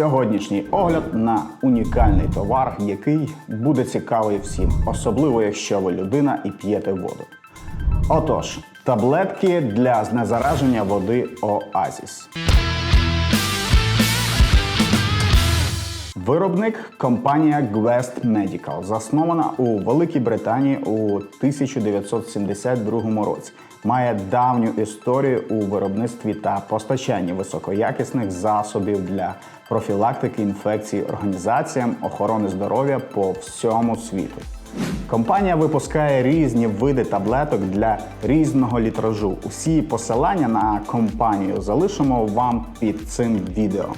Сьогоднішній огляд на унікальний товар, який буде цікавий всім, особливо якщо ви людина і п'єте воду. Отож, таблетки для знезараження води Оазіс. Виробник компанія Guest Medical, заснована у Великій Британії у 1972 році. Має давню історію у виробництві та постачанні високоякісних засобів для профілактики інфекцій організаціям охорони здоров'я по всьому світу. Компанія випускає різні види таблеток для різного літражу. Усі посилання на компанію залишимо вам під цим відео.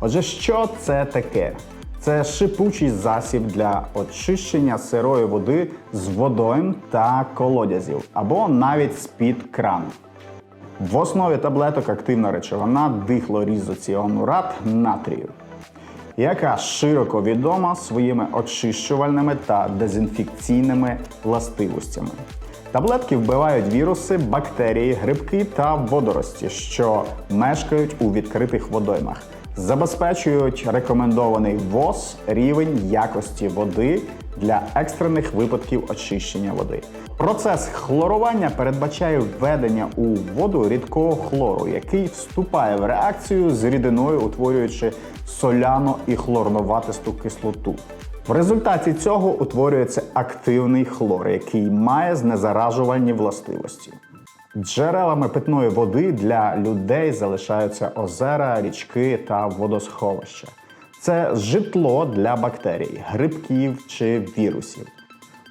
Отже, що це таке? Це шипучий засіб для очищення сирої води з водойм та колодязів, або навіть з-під крану. В основі таблеток активна речовина дихлорізоціонурат натрію, яка широко відома своїми очищувальними та дезінфекційними властивостями. Таблетки вбивають віруси, бактерії, грибки та водорості, що мешкають у відкритих водоймах, забезпечують рекомендований ВОЗ рівень якості води для екстрених випадків очищення води. Процес хлорування передбачає введення у воду рідкого хлору, який вступає в реакцію з рідиною, утворюючи соляно і хлорноватисту кислоту. В результаті цього утворюється активний хлор, який має знезаражувальні властивості. Джерелами питної води для людей залишаються озера, річки та водосховища. Це житло для бактерій, грибків чи вірусів.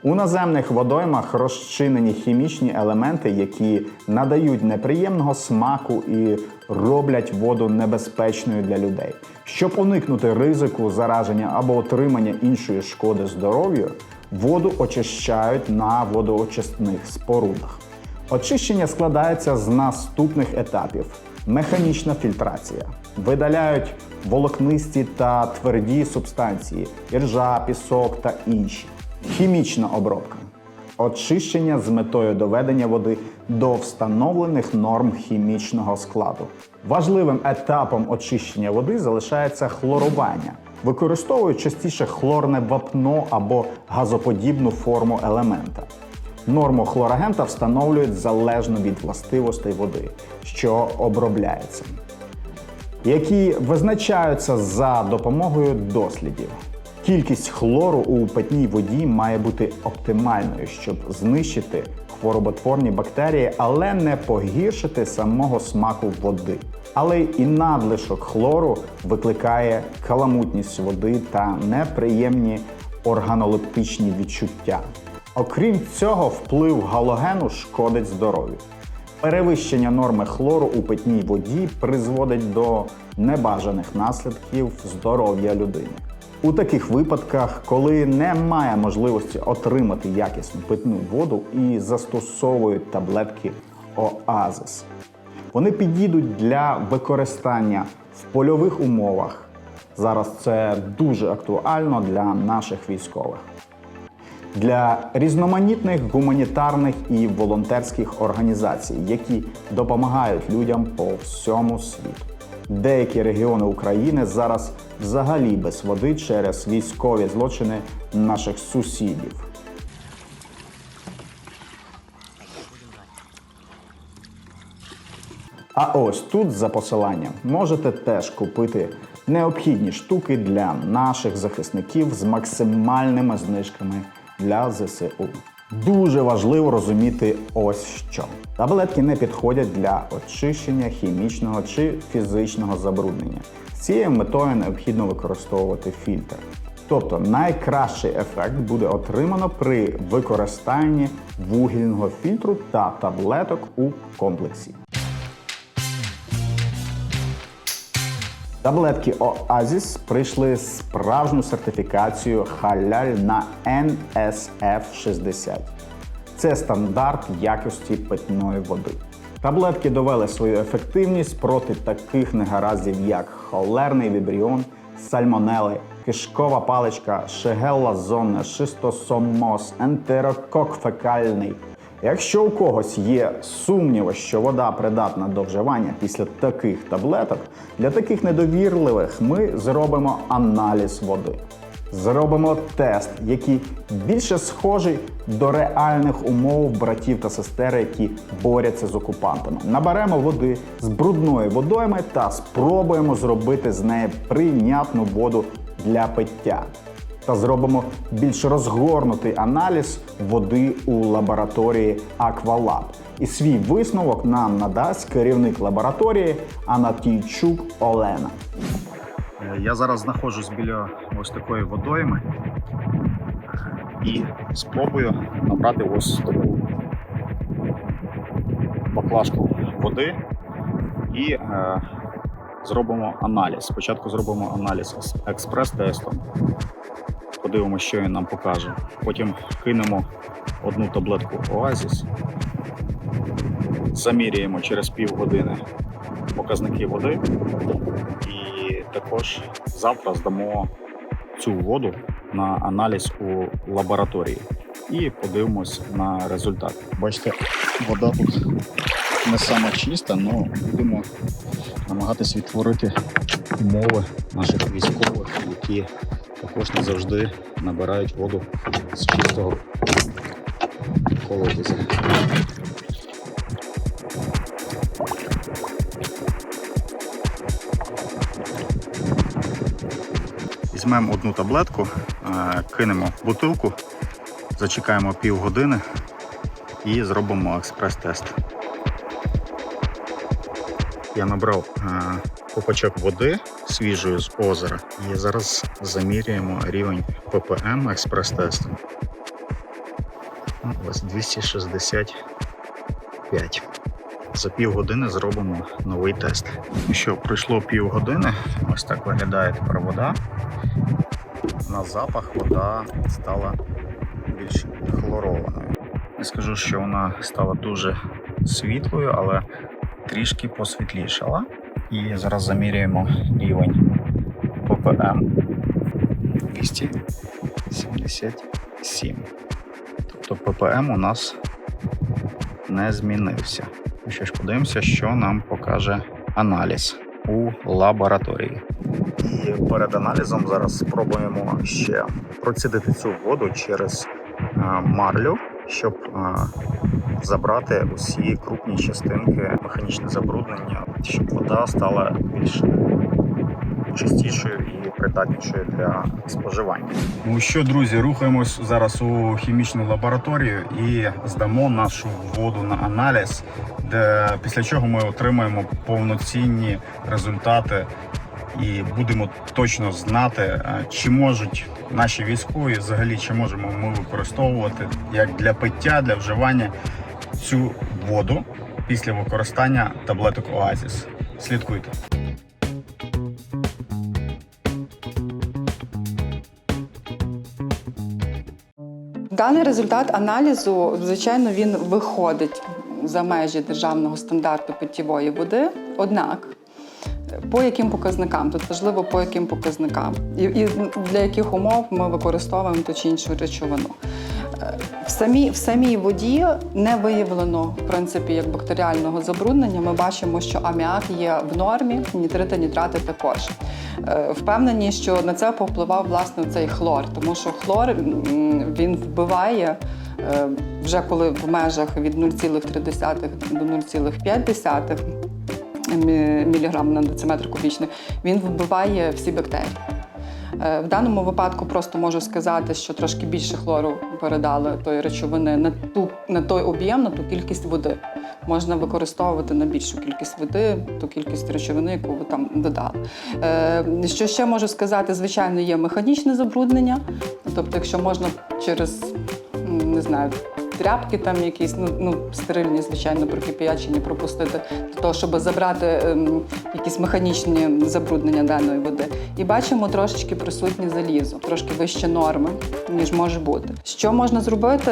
У наземних водоймах розчинені хімічні елементи, які надають неприємного смаку і роблять воду небезпечною для людей. Щоб уникнути ризику зараження або отримання іншої шкоди здоров'ю, воду очищають на водоочисних спорудах. Очищення складається з наступних етапів: механічна фільтрація. Видаляють волокнисті та тверді субстанції, іржа, пісок та інші. Хімічна обробка. Очищення з метою доведення води до встановлених норм хімічного складу. Важливим етапом очищення води залишається хлорування. Використовують частіше хлорне вапно або газоподібну форму елемента. Норму хлорагента встановлюють залежно від властивостей води, що обробляється, які визначаються за допомогою дослідів. Кількість хлору у питній воді має бути оптимальною, щоб знищити хвороботворні бактерії, але не погіршити самого смаку води. Але і надлишок хлору викликає каламутність води та неприємні органолептичні відчуття. Окрім цього, вплив галогену шкодить здоров'ю. Перевищення норми хлору у питній воді призводить до небажаних наслідків здоров'я людини. У таких випадках, коли немає можливості отримати якісну питну воду і застосовують таблетки Оазис. Вони підійдуть для використання в польових умовах. Зараз це дуже актуально для наших військових для різноманітних гуманітарних і волонтерських організацій, які допомагають людям по всьому світу. Деякі регіони України зараз взагалі без води через військові злочини наших сусідів. А ось тут за посиланням можете теж купити необхідні штуки для наших захисників з максимальними знижками для ЗСУ. Дуже важливо розуміти ось що. Таблетки не підходять для очищення хімічного чи фізичного забруднення. З цією метою необхідно використовувати фільтр. Тобто найкращий ефект буде отримано при використанні вугільного фільтру та таблеток у комплексі. Таблетки Оазіс прийшли справжню сертифікацію халяль на NSF 60. Це стандарт якості питної води. Таблетки довели свою ефективність проти таких негараздів, як холерний вібріон, сальмонели, кишкова паличка, шегелла зонна, шистосомоз, ентерокок фекальний, Якщо у когось є сумніви, що вода придатна до вживання після таких таблеток, для таких недовірливих ми зробимо аналіз води. Зробимо тест, який більше схожий до реальних умов братів та сестер, які борються з окупантами. Наберемо води з брудної водойми та спробуємо зробити з неї прийнятну воду для пиття. Та зробимо більш розгорнутий аналіз води у лабораторії Аквалаб. І свій висновок нам надасть керівник лабораторії Анатійчук Олена. Я зараз знаходжусь біля ось такої водойми і спробую набрати ось таку баклажку води і е, зробимо аналіз. Спочатку зробимо аналіз ес- експрес-тестом. Подивимося, що він нам покаже. Потім кинемо одну таблетку Оазіс, заміряємо через півгодини показники води. І також завтра здамо цю воду на аналіз у лабораторії і подивимось на результат. Бачите, вода тут не сама чиста, але будемо намагатись відтворити умови наших військових, які також не завжди набирають воду з чистого колодязя. Візьмемо одну таблетку, е, кинемо бутилку, зачекаємо півгодини і зробимо експрес-тест. Я набрав е, купачок води свіжої з озера і зараз замірюємо рівень ППМ експрес-тесту. Ну, Ось 265. За півгодини зробимо новий тест. Що, пройшло півгодини, ось так виглядає тепер вода. На запах вода стала більш хлорованою. Не скажу, що вона стала дуже світлою, але трішки посвітлішала. І зараз заміряємо рівень ППМ 277. Тобто ППМ у нас не змінився. Що ж, подивимося, що нам покаже аналіз у лабораторії. І перед аналізом зараз спробуємо ще процідити цю воду через е, марлю, щоб е, забрати усі крупні частинки механічне забруднення, щоб вода стала більш чистішою і придатнішою для споживання. Ну що, друзі, рухаємось зараз у хімічну лабораторію і здамо нашу воду на аналіз, де після чого ми отримаємо повноцінні результати і будемо точно знати, е, чи можуть наші військові взагалі чи можемо ми використовувати як для пиття, для вживання цю воду після використання таблеток Оазіс. Слідкуйте. Даний результат аналізу, звичайно, він виходить за межі державного стандарту питтєвої води. Однак, по яким показникам? Тут важливо по яким показникам і, для яких умов ми використовуємо ту чи іншу речовину. В самій, в самій воді не виявлено в принципі як бактеріального забруднення. Ми бачимо, що аміак є в нормі, нітрити, нітрати також. Е, Впевнені, що на це повпливав власне цей хлор, тому що хлор він вбиває е, вже коли в межах від 0,3 до 0,5 мі- міліграм на дециметр кубічний, він вбиває всі бактерії. Е, В даному випадку просто можу сказати, що трошки більше хлору передали тої речовини на ту на той об'єм, на ту кількість води. Можна використовувати на більшу кількість води, ту кількість речовини, яку ви там додали. Е, що ще можу сказати? Звичайно, є механічне забруднення. Тобто, якщо можна через не знаю. Тряпки там якісь, ну, ну стерильні, звичайно, прокип'ячені пропустити для того, щоб забрати ем, якісь механічні забруднення даної води. І бачимо трошечки присутнє залізо, трошки вище норми, ніж може бути. Що можна зробити?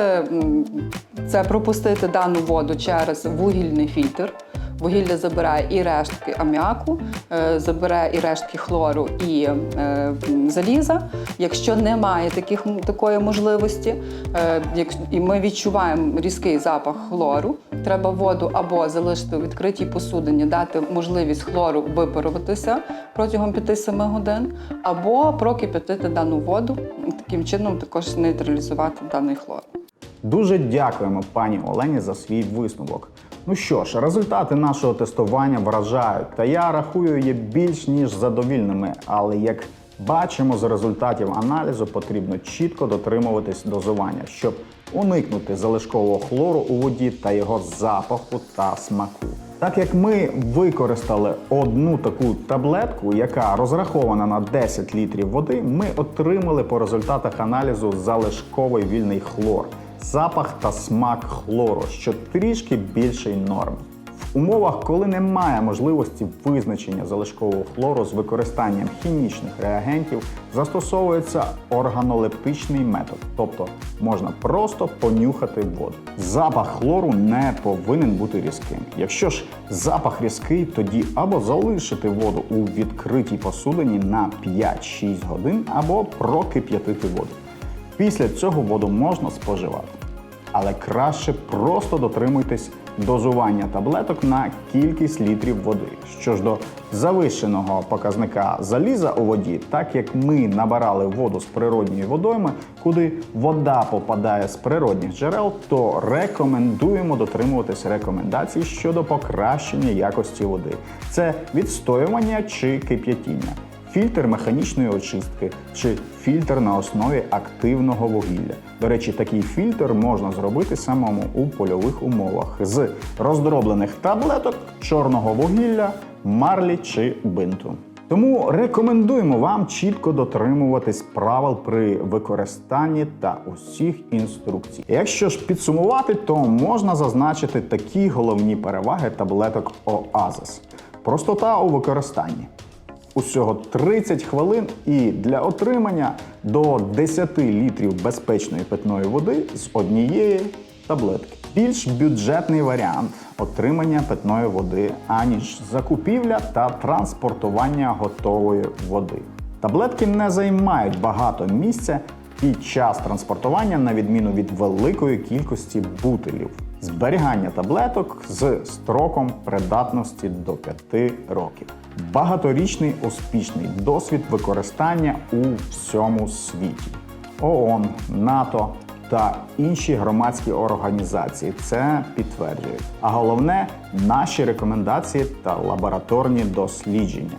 Це пропустити дану воду через вугільний фільтр. Вугілля забирає і рештки аміаку, е, забере і рештки хлору і е, заліза. Якщо немає таких, такої можливості, е, і ми відчуваємо різкий запах хлору, треба воду або залишити у відкритій посудині, дати можливість хлору випаруватися протягом 5-7 годин, або прокип'ятити дану воду, таким чином також нейтралізувати даний хлор. Дуже дякуємо пані Олені за свій висновок. Ну що ж, результати нашого тестування вражають, та я рахую є більш ніж задовільними. Але як бачимо з результатів аналізу, потрібно чітко дотримуватись дозування, щоб уникнути залишкового хлору у воді та його запаху та смаку. Так як ми використали одну таку таблетку, яка розрахована на 10 літрів води, ми отримали по результатах аналізу залишковий вільний хлор, запах та смак хлору, що трішки більший норми. В умовах, коли немає можливості визначення залишкового хлору з використанням хімічних реагентів, застосовується органолептичний метод, тобто можна просто понюхати воду. Запах хлору не повинен бути різким. Якщо ж запах різкий, тоді або залишити воду у відкритій посудині на 5-6 годин, або прокип'ятити воду. Після цього воду можна споживати. Але краще просто дотримуйтесь дозування таблеток на кількість літрів води. Що ж до завищеного показника заліза у воді, так як ми набирали воду з природньої водойми, куди вода попадає з природних джерел, то рекомендуємо дотримуватись рекомендацій щодо покращення якості води. Це відстоювання чи кип'ятіння фільтр механічної очистки чи фільтр на основі активного вугілля. До речі, такий фільтр можна зробити самому у польових умовах з роздроблених таблеток, чорного вугілля, марлі чи бинту. Тому рекомендуємо вам чітко дотримуватись правил при використанні та усіх інструкцій. Якщо ж підсумувати, то можна зазначити такі головні переваги таблеток Оазис. Простота у використанні усього 30 хвилин і для отримання до 10 літрів безпечної питної води з однієї таблетки. Більш бюджетний варіант отримання питної води, аніж закупівля та транспортування готової води. Таблетки не займають багато місця і час транспортування на відміну від великої кількості бутилів. Зберігання таблеток з строком придатності до 5 років. Багаторічний успішний досвід використання у всьому світі. ООН, НАТО та інші громадські організації це підтверджують. А головне наші рекомендації та лабораторні дослідження.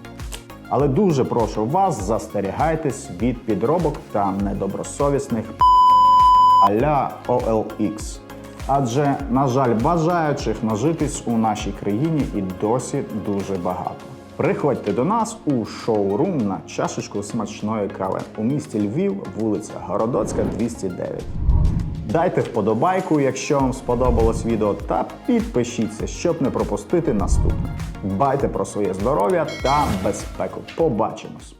Але дуже прошу вас, застерігайтесь від підробок та недобросовісних а-ля OLX. Адже, на жаль, бажаючих нажитись у нашій країні і досі дуже багато. Приходьте до нас у шоурум на чашечку смачної кави у місті Львів, вулиця Городоцька, 209. Дайте вподобайку, якщо вам сподобалось відео, та підпишіться, щоб не пропустити наступне. Дбайте про своє здоров'я та безпеку. Побачимось!